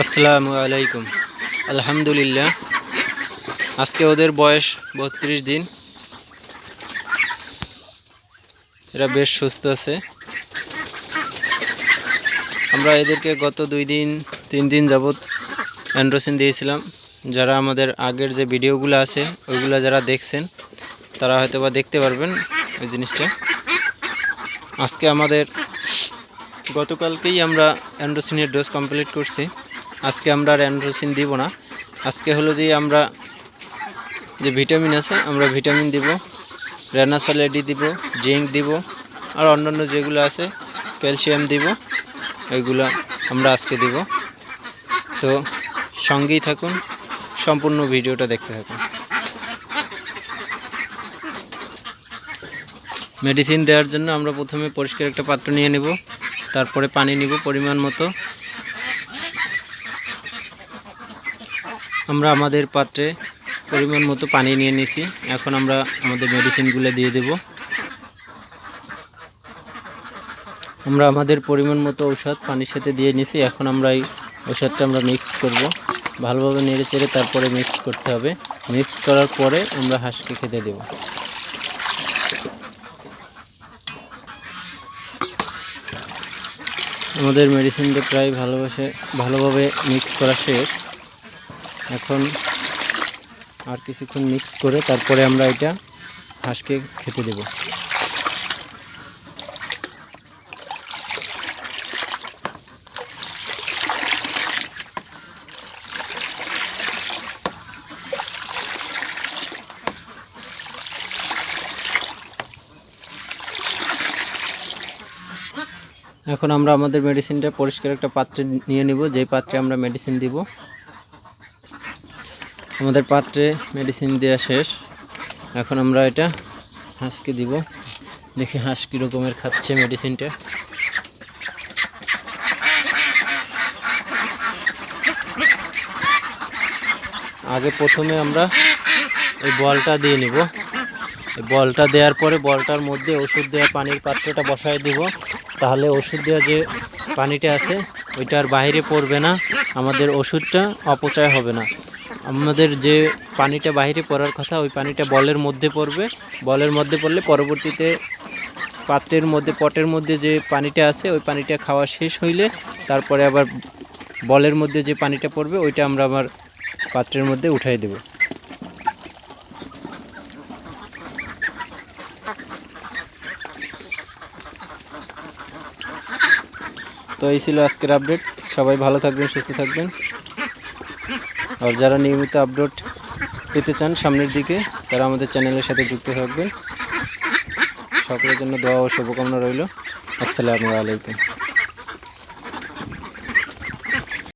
আসসালামু আলাইকুম। আলহামদুলিল্লাহ। আজকে ওদের বয়স বত্রিশ দিন। এরা বেশ সুস্থ আছে। আমরা এদেরকে গত দুই দিন, তিন দিন যাবৎ অ্যান্ড্রোসিন দিয়েছিলাম। যারা আমাদের আগের যে ভিডিওগুলো আছে, ওইগুলো যারা দেখছেন, তারা হয়তো বা দেখতে পারবেন ওই জিনিসটা। আজকে আমাদের, গতকালকেই আমরা অ্যান্ড্রোসিনের ডোজ কমপ্লিট করছি। আজকে আমরা আর অ্যান্ড্রোসিন দিব না। আজকে হলো যে আমরা যে ভিটামিন আছে, আমরা ভিটামিন দিব, রেনাসল এডি দিব, জিঙ্ক দিব, আর অন্যান্য যেগুলো আছে, ক্যালসিয়াম দিব ওইগুলো আমরা আজকে দিব। তো সঙ্গেই থাকুন, সম্পূর্ণ ভিডিওটা দেখতে থাকুন। মেডিসিন দেওয়ার জন্য আমরা প্রথমে পরিষ্কার একটা পাত্র নিয়ে নেব, তারপরে পানি নিব পরিমাণ মতো। আমরা আমাদের পাত্রে পরিমাণ মতো পানি নিয়ে নিছি এখন আমরা আমাদের মেডিসিনগুলো দিয়ে দেব। আমরা আমাদের পরিমাণ মতো ঔষধ পানির সাথে দিয়ে নিছি এখন আমরা এই ঔষধটা আমরা মিক্স করব। ভালোভাবে নেড়ে চেড়ে তারপরে মিক্স করতে হবে। মিক্স করার পরে আমরা হাঁসকে খেতে দেব। আমাদের মেডিসিনটা প্রায় ভালোবাসে ভালোভাবে মিক্স করা শেষ। এখন আর কিছুক্ষণ মিক্স করে তারপরে আমরা এটা হাঁসকে খেতে দেব। এখন আমরা আমাদের মেডিসিনটা পরিষ্কার একটা পাত্রে নিয়ে নিব, যেই পাত্রে আমরা মেডিসিন দিব। আমাদের পাত্রে মেডিসিন দেওয়া শেষ। এখন আমরা এটা হাঁসকে দিব। দেখি হাঁস কী রকমের খাচ্ছে মেডিসিনটা আগে প্রথমে আমরা এই বলটা দিয়ে নিব। এই বলটা দেওয়ার পরে বলটার মধ্যে ওষুধ দেওয়া পানির পাত্রটা বসায় দিব। তাহলে ওষুধ দেওয়া যে পানিটা আছে ওইটা আর বাইরে পড়বে না। আমাদের ওষুধটা অপচয় হবে না। আমাদের যে পানিটা বাইরে পড়ার কথা, ওই পানিটা বলের মধ্যে পড়বে। বলের মধ্যে পড়লে পরবর্তীতে পাত্রের মধ্যে, পটের মধ্যে যে পানিটা আছে, ওই পানিটা খাওয়া শেষ হইলে তারপরে আবার বলের মধ্যে যে পানিটা পড়বে, ওইটা আমরা আবার পাত্রের মধ্যে উঠাই দেব। তো এই ছিল আজকের আপডেট। সবাই ভালো থাকবেন, সুস্থ থাকবেন। আর যারা নিয়মিত আপডেট পেতে চান সামনের দিকে, তারা আমাদের চ্যানেলের সাথে যুক্ত থাকবেন। সকলের জন্য দোয়া ও শুভকামনা রইল। আসসালামু আলাইকুম।